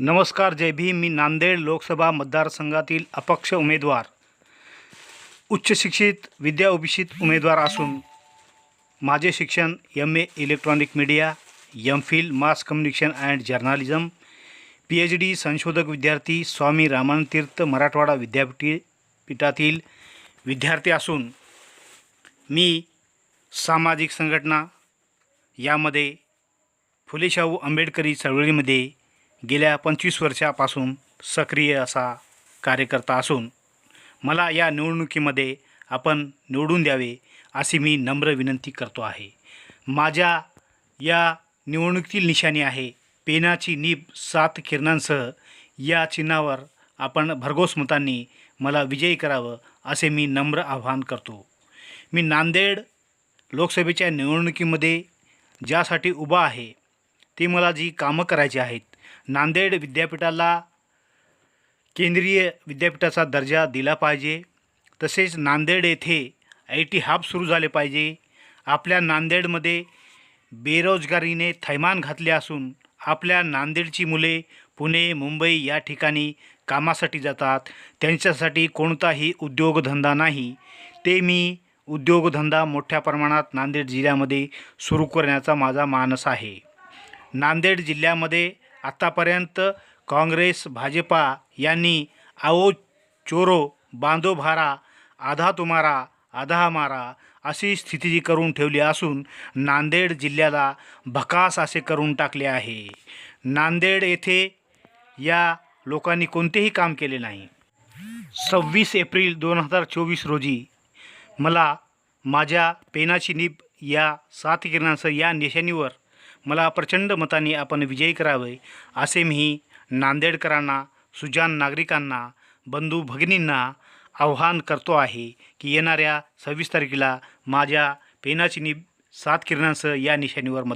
नमस्कार जय भीम. मी नांदेड लोकसभा मतदारसंघातील अपक्ष उमेदवार उच्च शिक्षित विद्याअभिषित उमेदवार असून माझे शिक्षण M A electronic media M Phil mass communication and journalism P H D संशोधक विद्यार्थी स्वामी रामानतीर्थ मराठवाडा विद्यापीठी पीठातील विद्यार्थी असून मी सामाजिक संघटना यामध्ये फुलेशाहू आंबेडकरी चळवळीमध्ये गेल्या पंचवीस वर्षापासून सक्रिय असा कार्यकर्ता असून मला या निवडणुकीमध्ये आपण निवडून द्यावे अशी मी नम्र विनंती करतो आहे. माझ्या या निवडणुकीतील निशाणी आहे पेनाची नीब सात किरणांसह या चिन्हावर आपण भरघोस मतांनी मला विजयी करावं असे मी नम्र आवाहन करतो. मी नांदेड लोकसभेच्या निवडणुकीमध्ये ज्यासाठी उभा आहे ती मला जी कामं करायची आहेत नांदेड विद्यापीठाला केंद्रीय विद्यापीठाचा दर्जा दिला पाहिजे. तसेच नांदेड येथे आय टी हब सुरू झाले पाहिजे. आपल्या नांदेडमध्ये बेरोजगारीने थैमान घातले असून आपल्या नांदेडची मुले पुणे मुंबई या ठिकाणी कामासाठी जातात. त्यांच्यासाठी कोणताही उद्योगधंदा नाही. ते मी उद्योगधंदा मोठ्या प्रमाणात नांदेड जिल्ह्यामध्ये सुरू करण्याचा माझा मानस आहे. नांदेड जिल्ह्यामध्ये आत्तापर्यंत काँग्रेस भाजपा यांनी आओ चोरो बांधो भारा आधा तुम्हारा आधा मारा अशी स्थिती करून ठेवली असून नांदेड जिल्ह्याला भकास असे करून टाकले आहे. नांदेड येथे या लोकांनी कोणतेही काम केले नाही. सव्वीस एप्रिल दोन हजार चोवीस रोजी मला माझ्या पेनाची नीब या सात किरणांसह या निशाणीवर मला प्रचंड मताने आपण विजयी करावे असे मी नांदेडकरांना सुजान नागरिकांना बंधू भगिनींना आव्हान करतो आहे की येणाऱ्या सव्वीस तारखेला माझ्या पेनाची नि सात किरणांसह या निशाणीवर मत